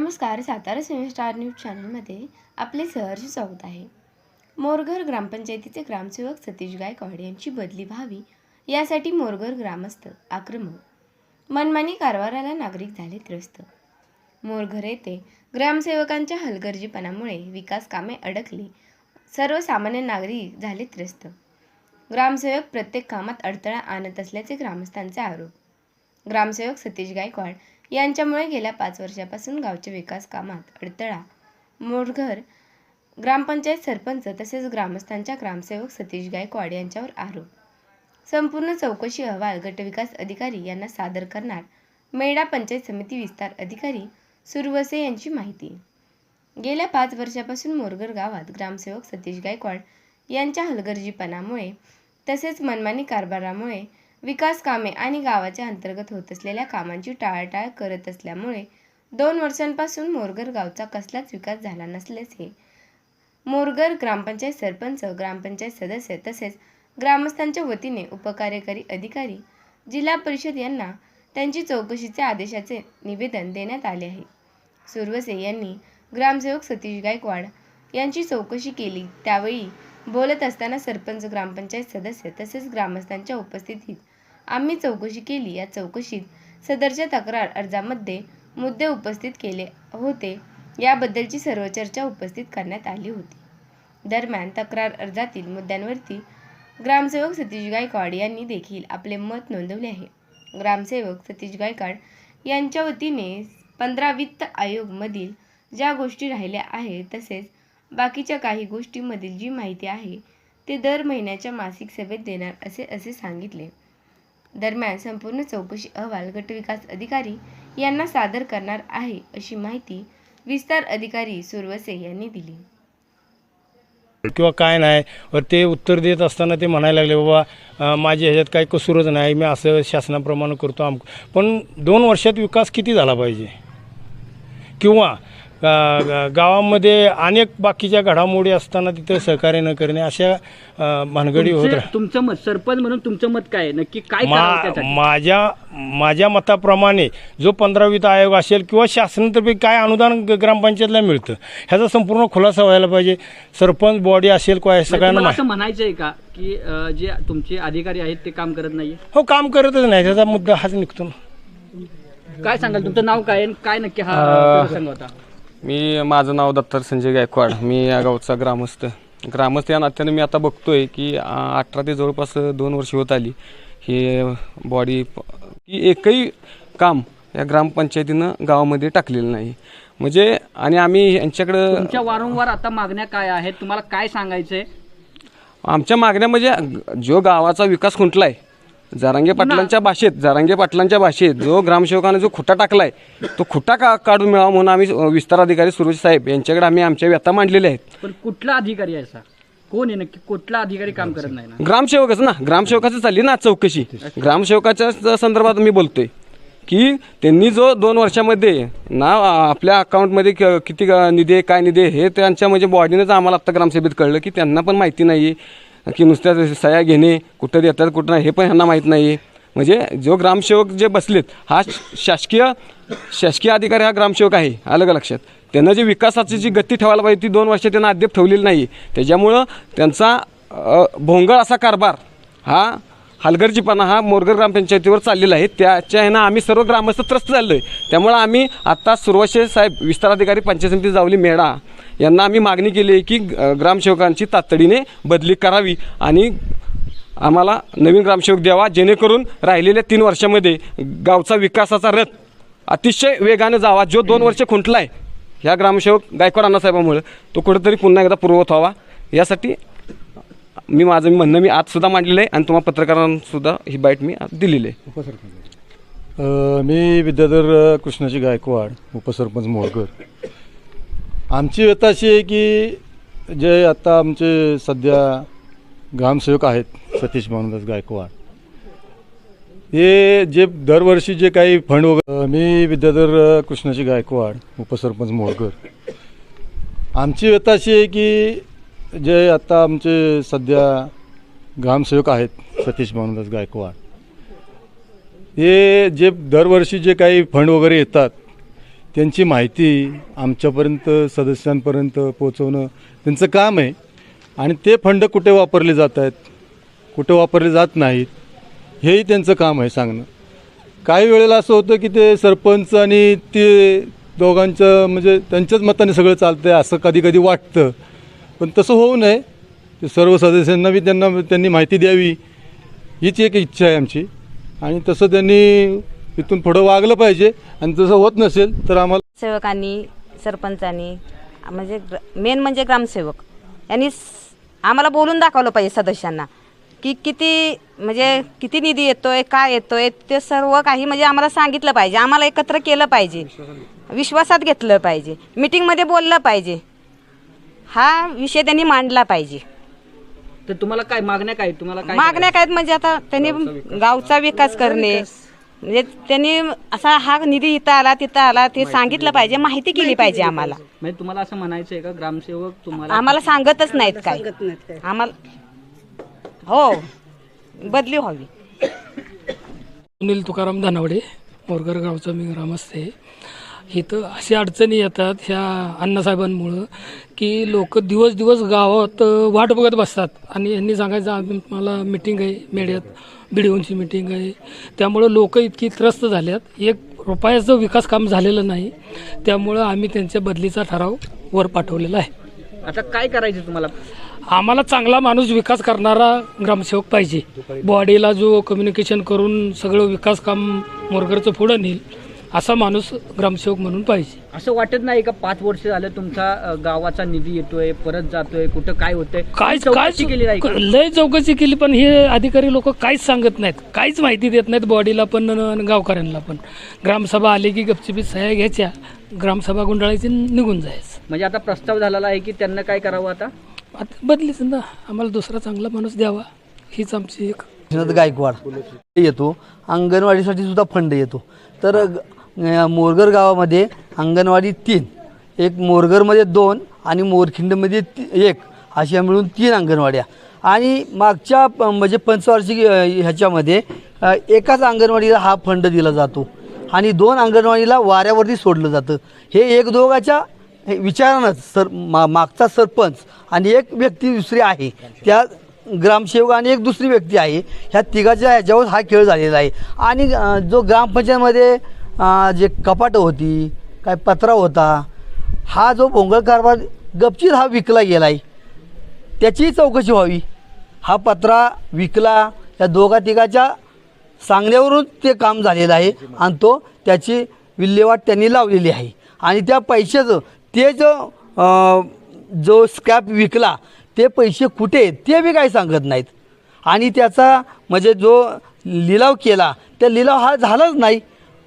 नमस्कार सातारा सिने star news चॅनलमध्ये आपले सहर्ष स्वागत आहे. मोरघर ग्रामपंचायतीचे ग्रामसेवक सतीश गायकवाड यांची बदली व्हावी यासाठी मोरघर ग्रामस्थ आक्रमक मनमानी कारभाराला नागरिक झाले त्रस्त. मोरघर येथे ग्रामसेवकांच्या हलगर्जीपणामुळे विकास कामे अडकली सर्वसामान्य नागरिक झाले त्रस्त. ग्रामसेवक प्रत्येक कामात अडथळा आणत असल्याचे ग्रामस्थांचे आरोप. ग्रामसेवक सतीश गायकवाड यांच्यामुळे गेल्या पाच वर्षापासून गावच्या विकास कामात अडथळा. मोरघर ग्रामपंचायत सरपंच तसेच ग्रामस्थांच्या ग्रामसेवक सतीश गायकवाड यांच्यावर आरोप. संपूर्ण चौकशी अहवाल गटविकास अधिकारी यांना सादर करणार मेडा पंचायत समिती विस्तार अधिकारी सुरवसे यांची माहिती. गेल्या पाच वर्षापासून मोरघर गावात ग्रामसेवक सतीश गायकवाड यांच्या हलगर्जीपणामुळे तसेच मनमानी कारभारामुळे विकास कामे आणि गावाच्या अंतर्गत होत असलेल्या कामांची टाळाटाळ करत असल्यामुळे दोन वर्षांपासून मोरगर गावचा कसलाच विकास झाला नसल्याचे मोरघर ग्रामपंचायत सरपंच ग्रामपंचायत सदस्य तसेच ग्रामस्थांच्या वतीने उपकार्यकारी अधिकारी जिल्हा परिषद यांना त्यांची चौकशीचे आदेशाचे निवेदन देण्यात आले आहे. सुरवसे यांनी ग्रामसेवक सतीश गायकवाड यांची चौकशी केली. त्यावेळी बोलत असताना सरपंच ग्रामपंचायत सदस्य तसेच ग्रामस्थांच्या उपस्थितीत आम्ही चौकशी केली. या चौकशीत सदरच्या तक्रार अर्जामध्ये मुद्दे उपस्थित केले होते. याबद्दलची सर्व चर्चा उपस्थित करण्यात आली होती. दरम्यान तक्रार अर्जातील मुद्द्यांवरती ग्रामसेवक सतीश गायकवाड यांनी देखील आपले मत नोंदवले आहे. ग्रामसेवक सतीश गायकवाड यांच्या वतीने पंधरा वित्त आयोगमधील ज्या गोष्टी राहिल्या आहेत तसेच बाकीच्या काही गोष्टींमधील जी माहिती आहे ते दर महिन्याच्या मासिक सभेत देणार असे असे सांगितले. दरम्यान संपूर्ण चौकशी अहवाल गटविकास अधिकारी यांना सादर करणार आहे अशी माहिती विस्तार अधिकारी सुरवसे यांनी दिली. किंवा काय नाही वर ते उत्तर देत असताना ते म्हणायला लागले बाबा माझ्या ह्याच्यात काही कसूरच नाही मी असं शासनाप्रमाणे करतो आम पण दोन वर्षात विकास किती झाला पाहिजे? किंवा गावामध्ये अनेक बाकीच्या घडामोडी असताना तिथं सहकार्य न करणे अशा भानगडी होत तुमचे- तुमचं मत सरपंच म्हणून तुमचं मत काय आहे? नक्की काय करावं मा त्यासाठी? माझ्या माझ्या मताप्रमाणे जो पंधरावीत आयोग असेल किंवा शासनातर्फे काय अनुदान ग- ग्रामपंचायतला मिळतं ह्याचा संपूर्ण खुलासा व्हायला पाहिजे. सरपंच बॉडी असेल काय म्हणजे सगळ्यांना तुम्हाला माहिती असं म्हणायचंय का की अं, जे तुमचे अधिकारी आहेत ते काम करत नाहीये? हो काम करतच नाही. त्याचा मुद्दा हाच निघतो ना. काय सांगाल? तुमचं नाव काय आहे आणि काय नक्की हा प्रसंग होता? मी माझं नाव दत्तर संजय गायकवाड. मी या गावचा ग्रामस्थ. ग्रामस्थ या नात्याने मी आता बघतोय की अठरा ते जवळपास दोन वर्ष होत आली. ही बॉडी की एकही काम या ग्रामपंचायतीनं गावामध्ये टाकलेलं नाही. म्हणजे आणि आम्ही यांच्याकडं तुमच्या वारंवार आता मागण्या काय आहेत? तुम्हाला काय सांगायचंय? आमच्या मागण्या म्हणजे जो गावाचा विकास खुंटलाय जारांगे पाटलांच्या भाषेत जारांगे पाटलांच्या भाषेत जो ग्रामसेवकाने जो खुटा टाकलाय तो खुटा का काढून मिळावा म्हणून आम्ही विस्तार अधिकारी सुरेश साहेब यांच्याकडे आम्ही आमच्या व्यथा मांडलेल्या आहेत. पण कुठला अधिकारी आहे असा कोण आहे नक्की? कुठला अधिकारी काम करत नाही ना? ग्रामसेवकच ना ग्रामसेवकाचं चालली ना चौकशी. ग्रामसेवकाच्या संदर्भात मी बोलतोय की त्यांनी जो दोन वर्षामध्ये ना आपल्या अकाउंटमध्ये क- किती निधी आहे काय निधी आहे हे त्यांच्या म्हणजे बॉडीनेच आम्हाला आत्ता ग्रामसभेत कळलं की त्यांना पण माहिती नाही आहे की नुसत्या सया घेणे कुठं देतात कुठं नाही हे पण ह्यांना माहीत नाही आहे म्हणजे जो ग्रामसेवक जे बसलेत हा शासकीय शासकीय अधिकारी हा ग्रामसेवक आहे आलं का लक्षात? त्यांना जी विकासाची जी गती ठेवायला पाहिजे ती दोन वर्ष त्यांना अद्याप ठेवलेली नाही त्याच्यामुळं त्यांचा भोंगळ असा कारभार हा हलगर्जीपणा हा मोरगर ग्रामपंचायतीवर चाललेला आहे. त्याच्या ह्यानं आम्ही सर्व ग्रामस्थ त्रस्त झालो आहे त्यामुळं आम्ही आत्ता सुरवशे साहेब विस्ताराधिकारी पंचायत समिती जावली मेढा. यांना आम्ही मागणी केली आहे की ग्रामसेवकांची तातडीने बदली करावी आणि आम्हाला नवीन ग्रामसेवक द्यावा जेणेकरून राहिलेल्या तीन वर्षामध्ये गावचा विकासाचा रथ अतिशय वेगाने जावा. जो दोन वर्ष खुंटला आहे ह्या ग्रामसेवक गायकवाड अण्णासाहेबामुळे तो कुठेतरी पुन्हा एकदा पुरवत व्हावा. यासाठी मी माझं म्हणणं मी आजसुद्धा मांडलेलं आहे आणि तुम्हाला पत्रकारांसुद्धा ही बाईट मी आज दिलेली आहे. अ, मी विद्याधर कृष्णाजी गायकवाड उपसरपंच मोळकर आमची व्यथा अशी आहे की जे आता आमचे सध्या ग्रामसेवक आहेत सतीश भानुदास गायकवाड. हे जे दरवर्षी जे काही फंड वगैरे अ, मी विद्याधर कृष्णाजी गायकवाड उपसरपंच मोळकर आमची व्यथा अशी आहे की जे आता आमचे सध्या ग्रामसेवक आहेत सतीश मानदास गायकवाड हे जे दरवर्षी जे काही फंड वगैरे येतात त्यांची माहिती आमच्यापर्यंत सदस्यांपर्यंत पोहोचवणं त्यांचं काम आहे. आणि ते फंड कुठे वापरले जात आहेत कुठे वापरले जात नाहीत हेही त्यांचं काम आहे सांगणं. काही वेळेला असं होतं की ते सरपंच आणि ते दोघांचं म्हणजे त्यांच्याच मताने सगळं चालतं आहे असं कधी कधी वाटतं. पण तसं होऊ नये. ते सर्व सदस्यांना बी त्यांना त्यांनी माहिती द्यावी. हीच एक इच्छा आहे आमची. आणि तसं त्यांनी इथून पुढं वागलं पाहिजे. आणि तसं होत नसेल तर आम्हाला सेवकांनी सरपंचांनी म्हणजे मेन म्हणजे ग्रामसेवक. यांनी आम्हाला बोलून दाखवलं पाहिजे सदस्यांना की किती म्हणजे किती निधी येतोय काय येतोय ते सर्व काही म्हणजे आम्हाला सांगितलं पाहिजे. आम्हाला एकत्र केलं पाहिजे. विश्वासात घेतलं पाहिजे. मीटिंगमध्ये बोललं पाहिजे. हा विषय त्यांनी मांडला पाहिजे. तर तुम्हाला काय मागण्या काय तुम्हाला काय मागण्या काय आहेत? म्हणजे आता त्यांनी गावचा विकास. करणे. म्हणजे त्यांनी असा हा निधी इथं आला तिथं आला ते सांगितलं पाहिजे माहिती केली पाहिजे आम्हाला. म्हणजे तुम्हाला असं म्हणायचं आहे का ग्रामसेवक तुम्हाला आम्हाला सांगतच नाहीत काय आम्हाला हो बदली व्हावी. सुनील तुकाराम दानावडे मोरगर गावचा मी ग्रामस्थ आहे. इथं अशी अडचणी येतात ह्या अण्णासाहेबांमुळं की लोक दिवस दिवस गावात वाट बघत बसतात. आणि यांनी सांगायचं आम्ही मला मिटिंग आहे मेड्यात बिडिओंची मिटिंग आहे. त्यामुळं लोक इतकी त्रस्त झाल्यात. एक रुपयाचं विकास काम झालेलं नाही. त्यामुळं आम्ही त्यांच्या बदलीचा ठराव वर पाठवलेला आहे. आता काय करायचं तुम्हाला? आम्हाला चांगला माणूस विकास करणारा ग्रामसेवक पाहिजे. बॉडीला जो कम्युनिकेशन करून सगळं विकास काम मोरगरचं पुढं नेईल असा माणूस ग्रामसेवक म्हणून पाहिजे. असं वाटत नाही का पाच वर्ष झालं तुमचा अ, गावाचा निधी येतोय परत जातोय कुठं काय होतंय? काय काय चौकशी केली नाही का? लय चौकशी केली पण हे अधिकारी लोक काहीच सांगत नाहीत. काहीच माहिती देत नाहीत बॉडीला पण आणि गावकऱ्यांना पण. ग्रामसभा आली की गपचिपीत सह्या घ्यायच्या. ग्रामसभा गुंडाळायची निघून जायचं. म्हणजे आता प्रस्ताव झालेला आहे की त्यांना काय करावं आता? आता बदलीच ना. आम्हाला दुसरा चांगला माणूस द्यावा. हीच आमची एक गायकवाड. येतो. अंगणवाडीसाठी सुद्धा फंड येतो. तर ग- मोरगर गावामध्ये अंगणवाडी तीन एक मोरगरमध्ये दोन आणि मोरखिंडमध्ये ती एक अशा मिळून तीन अंगणवाड्या. आणि मागच्या प- म्हणजे पंचवार्षिक ह्याच्यामध्ये एकाच अंगणवाडीला हा फंड दिला जातो आणि दोन अंगणवाडीला वाऱ्यावरती सोडलं जातं. हे एक दोघाच्या हे विचारानंच सर मा मागचा सरपंच आणि एक व्यक्ती दुसरी आहे. त्या ग्रामसेवक आणि एक दुसरी व्यक्ती आहे. ह्या तिघाच्या ह्याच्यावर हा खेळ झालेला आहे. आणि जो ग्रामपंचायतमध्ये जे कपाटं होती काय पत्रा होता हा जो भोंगळ कारभार गपचीत हा विकला गेला आहे त्याचीही चौकशी व्हावी. हा पत्रा विकला या दोघा तिघाच्या सांगण्यावरून ते काम झालेलं आहे आणि तो त्याची विल्हेवाट त्यांनी लावलेली आहे. आणि त्या पैशाचं ते जो जो स्कॅप विकला ते पैसे कुठे ते बी काही सांगत नाहीत. आणि त्याचा म्हणजे जो लिलाव केला त्या लिलाव हा झालाच नाही.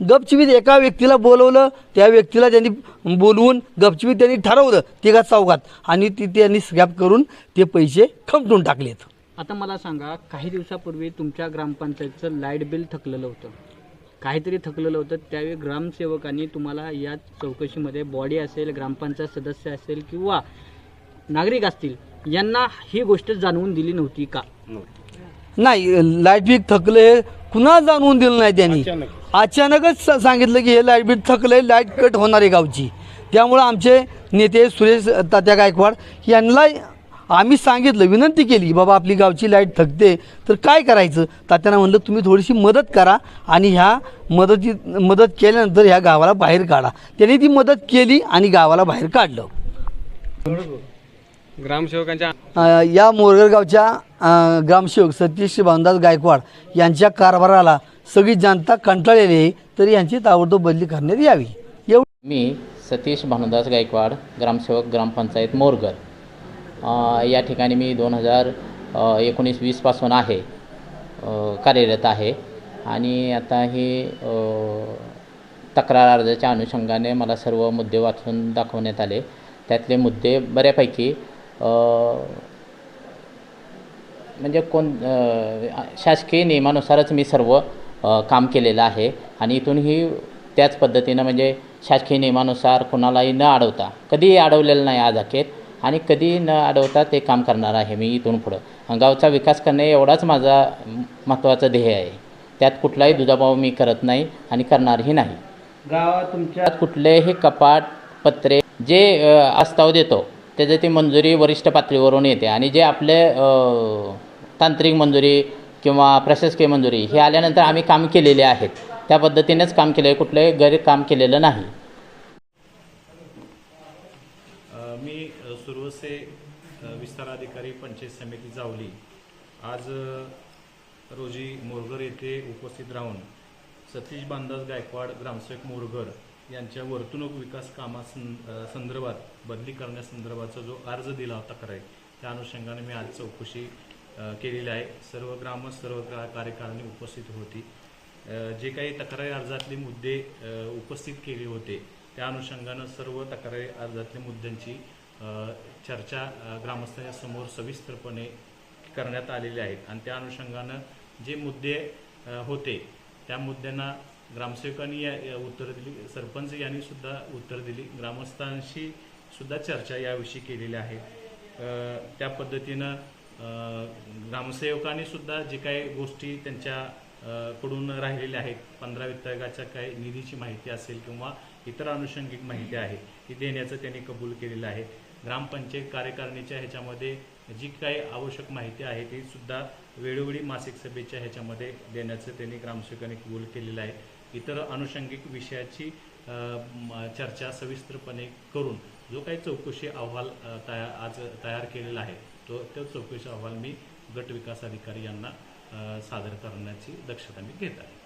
गपचिवीत एका व्यक्तीला बोलवलं त्या व्यक्तीला त्यांनी बोलवून गपचिवीत त्यांनी ठरवलं तिघा चौघात. आणि ती त्यांनी स्क्रॅप करून ते पैसे खमटून टाकलेत. आता मला सांगा काही दिवसापूर्वी तुमच्या ग्रामपंचायतचं लाइट बिल थकलेलं होतं. काहीतरी थकलेलं होतं त्यावेळी ग्रामसेवकांनी तुम्हाला या चौकशीमध्ये बॉडी असेल ग्रामपंचायत सदस्य असेल किंवा नागरिक असतील यांना ही गोष्ट जाणवून दिली नव्हती का? नाही लाइट बिल थकले कुणा जाणवून दिलं नाही त्यांनी? अचानकच सांगितलं की हे लाइट बिल थकलंय लाइट कट होणार आहे गावची. त्यामुळं आमचे नेते सुरेश तात्या गायकवाड यांना आम्ही सांगितलं विनंती केली की बाबा आपली गावची लाइट थकते तर काय करायचं? तात्यांना म्हणलं तुम्ही थोडीशी मदत करा आणि ह्या मदती मदत केल्यानंतर ह्या गावाला बाहेर काढा. त्यांनी ती मदत केली आणि गावाला बाहेर काढलं. ग्रामसेवकांच्या अ, या मोरगर गावच्या अ, ग्रामसेवक सतीश भावदास गायकवाड यांच्या कारभाराला सगळी जनता कंटाळलेली आहे तरी यांची ताबडतोब बदली करण्यात यावी. एवढं मी सतीश भानुदास गायकवाड ग्रामसेवक ग्रामपंचायत मोरगर. अ, या ठिकाणी मी दोन हजार एकोणीस वीसपासून आहे अ, कार्यरत आहे. आणि आता ही अ, तक्रार अर्जाच्या अनुषंगाने मला सर्व मुद्दे वाचून दाखवण्यात आले. त्यातले मुद्दे बऱ्यापैकी म्हणजे कोण शासकीय नियमानुसारच मी सर्व काम केलेलं आहे. आणि इथूनही त्याच पद्धतीनं म्हणजे शासकीय नियमानुसार कोणालाही न अडवता कधीही अडवलेलं नाही आज अखेर आणि कधी न अडवता ते काम करणार आहे मी इथून पुढं. गावचा विकास करणे एवढाच माझा महत्त्वाचं ध्येय आहे. त्यात कुठलाही दुजाभाव मी करत नाही आणि करणारही नाही. गावात तुमच्या कुठलेही कपाट पत्रे जे आस्ताव देतो त्याची ती मंजुरी वरिष्ठ पातळीवरून येते. आणि जे आपले तांत्रिक मंजुरी किंवा प्रशासकीय मंजुरी हे आल्यानंतर आम्ही काम केलेले आहेत. त्या पद्धतीनेच काम केलं आहे कुठलंही गैर काम केलेलं नाही. मी सुरवसे विस्तार अधिकारी पंचायत समिती जावली. आज रोजी मोरगर येथे उपस्थित राहून सतीश बांदास गायकवाड ग्रामसेवक मोरगर यांच्या वर्तणूक विकास कामा संदर्भात बदली करण्यासंदर्भाचा जो अर्ज दिला होता खरं आहे त्या अनुषंगाने मी आज चौकशी केलेली आहे. सर्व ग्रामस्थ सर्व कार्यकारणी उपस्थित होती. जे काही तक्रारी अर्जातले मुद्दे उपस्थित केले होते त्या अनुषंगानं सर्व तक्रारी अर्जातल्या मुद्द्यांची चर्चा ग्रामस्थांच्या समोर सविस्तरपणे करण्यात आलेली आहेत आणि त्या अनुषंगानं जे मुद्दे होते त्या मुद्द्यांना ग्रामसेवकांनी या या उत्तरं दिली. सरपंच यांनी सुद्धा उत्तर दिली. ग्रामस्थांशी सुद्धा चर्चा याविषयी केलेली आहे. त्या पद्धतीनं ग्रामसेवकांनी सुद्धा जे काही गोष्टी त्यांच्या कडून राहिलेल्या आहेत पंधरा वितरकाच्या काही निधीची माहिती असेल किंवा इतर अनुषंगिक माहिती आहे ती देण्याचं त्यांनी कबूल केलेलं आहे. ग्रामपंचायत कार्यकारिणीच्या ह्याच्यामध्ये जी काही आवश्यक माहिती आहे ती सुद्धा वेळोवेळी मासिक सभेच्या ह्याच्यामध्ये देण्याचं त्यांनी ग्रामसेवकांनी कबूल केलेलं आहे. इतर अनुषंगिक विषयाची चर्चा सविस्तरपणे करून जो काही चौकशी अहवाल तया आज तयार केलेला आहे तो तो चौकशी अहवाल मी गट विकास अधिकारी यांना सादर करण्याची दक्षता मी घेत आहे.